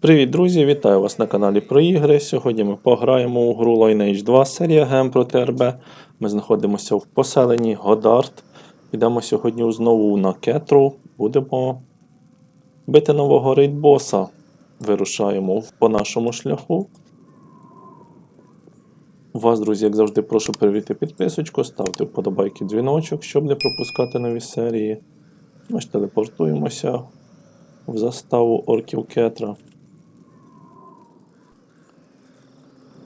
Привіт, друзі! Вітаю вас на каналі про ігри. Сьогодні ми пограємо у гру Lineage 2 серія ГЕМ проти РБ. Ми знаходимося в поселенні Годард. Йдемо сьогодні знову на Кетру. Будемо бити нового рейдбоса. Вирушаємо по нашому шляху. Вас, друзі, як завжди, прошу перевірити підписочку, ставте вподобайки дзвіночок, щоб не пропускати нові серії. Ми ж телепортуємося в заставу орків Кетра.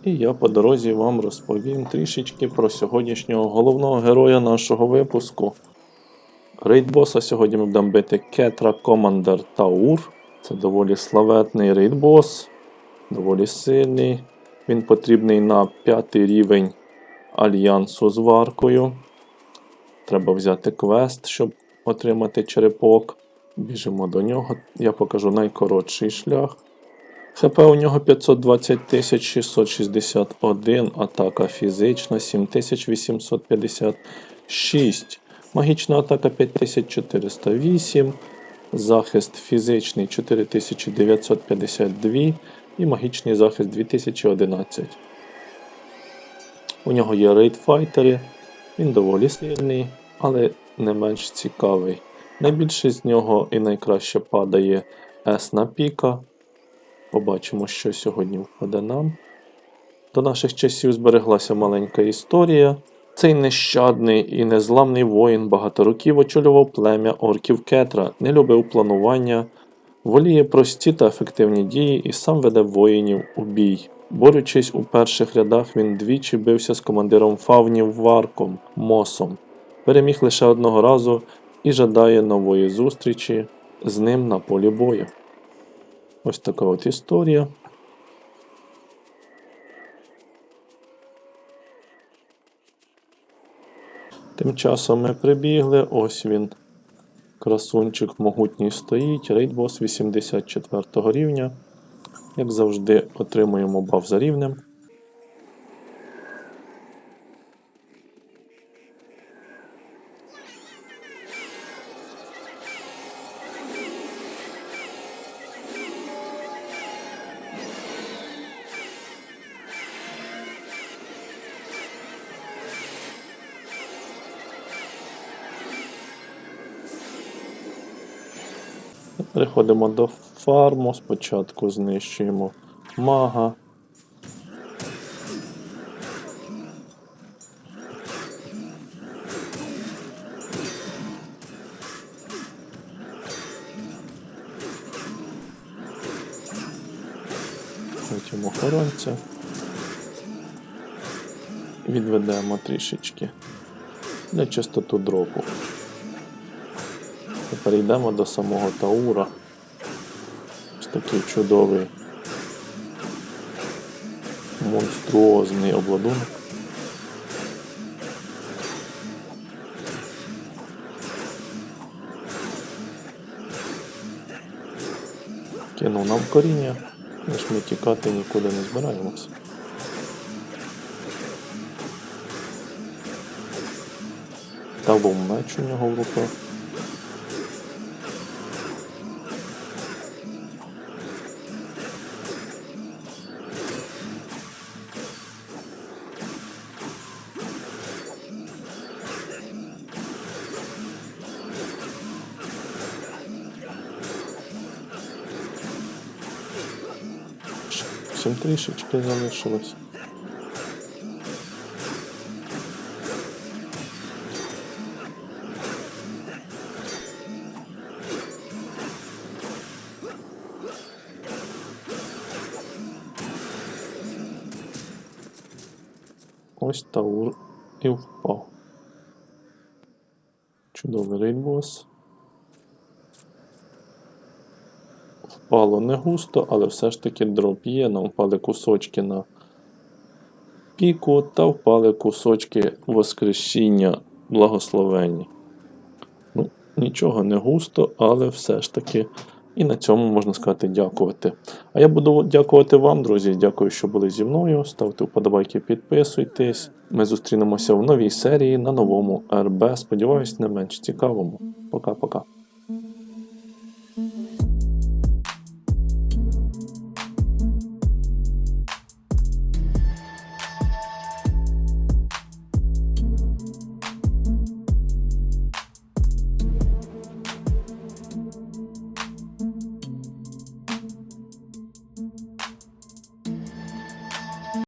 І я по дорозі вам розповім трішечки про сьогоднішнього головного героя нашого випуску. Рейдбоса сьогодні ми будемо бити Кетра Командер Таур. Це доволі славетний рейдбос, доволі сильний. Він потрібний на п'ятий рівень альянсу з варкою. Треба взяти квест, щоб отримати черепок. Біжимо до нього. Я покажу найкоротший шлях. ХП у нього 520 661, атака фізична 7856, магічна атака 5408, захист фізичний 4952 і магічний захист 2011. У нього є рейдфайтери, він доволі сильний, але не менш цікавий. Найбільше з нього і найкраще падає С на піка. Побачимо, що сьогодні впаде нам. До наших часів збереглася маленька історія. Цей нещадний і незламний воїн багато років очолював плем'я орків Кетра, не любив планування, воліє прості та ефективні дії і сам веде воїнів у бій. Борючись у перших рядах, він двічі бився з командиром фавнів Варком Мосом. Переміг лише одного разу і жадає нової зустрічі з ним на полі бою. Ось така от історія. Тим часом ми прибігли, ось він. Красунчик могутній стоїть, рейдбос 84 рівня. Як завжди, отримуємо баф за рівнем. Переходимо до фарму. Спочатку знищуємо мага. Потім охоронця. Відведемо трішечки для чистоти дропу. Тепер йдемо до самого Таура. Ось такий чудовий монструозний обладунок. Кинув нам коріння, лиш ми тікати нікуди не збираємося. Та був меч у нього в руках. Всім трішечки залишилось. Ось Таур і впав. Чудовий рейдбос. Впало не густо, але все ж таки дроп є. Нам впали кусочки на піку та впали кусочки воскресіння благословенні. Ну, Нічого не густо, але все ж таки. І на цьому можна сказати дякувати. А я буду дякувати вам, друзі. Дякую, що були зі мною. Ставте вподобайки, підписуйтесь. Ми зустрінемося в новій серії на новому РБ. Сподіваюсь, не менш цікавому. Пока-пока.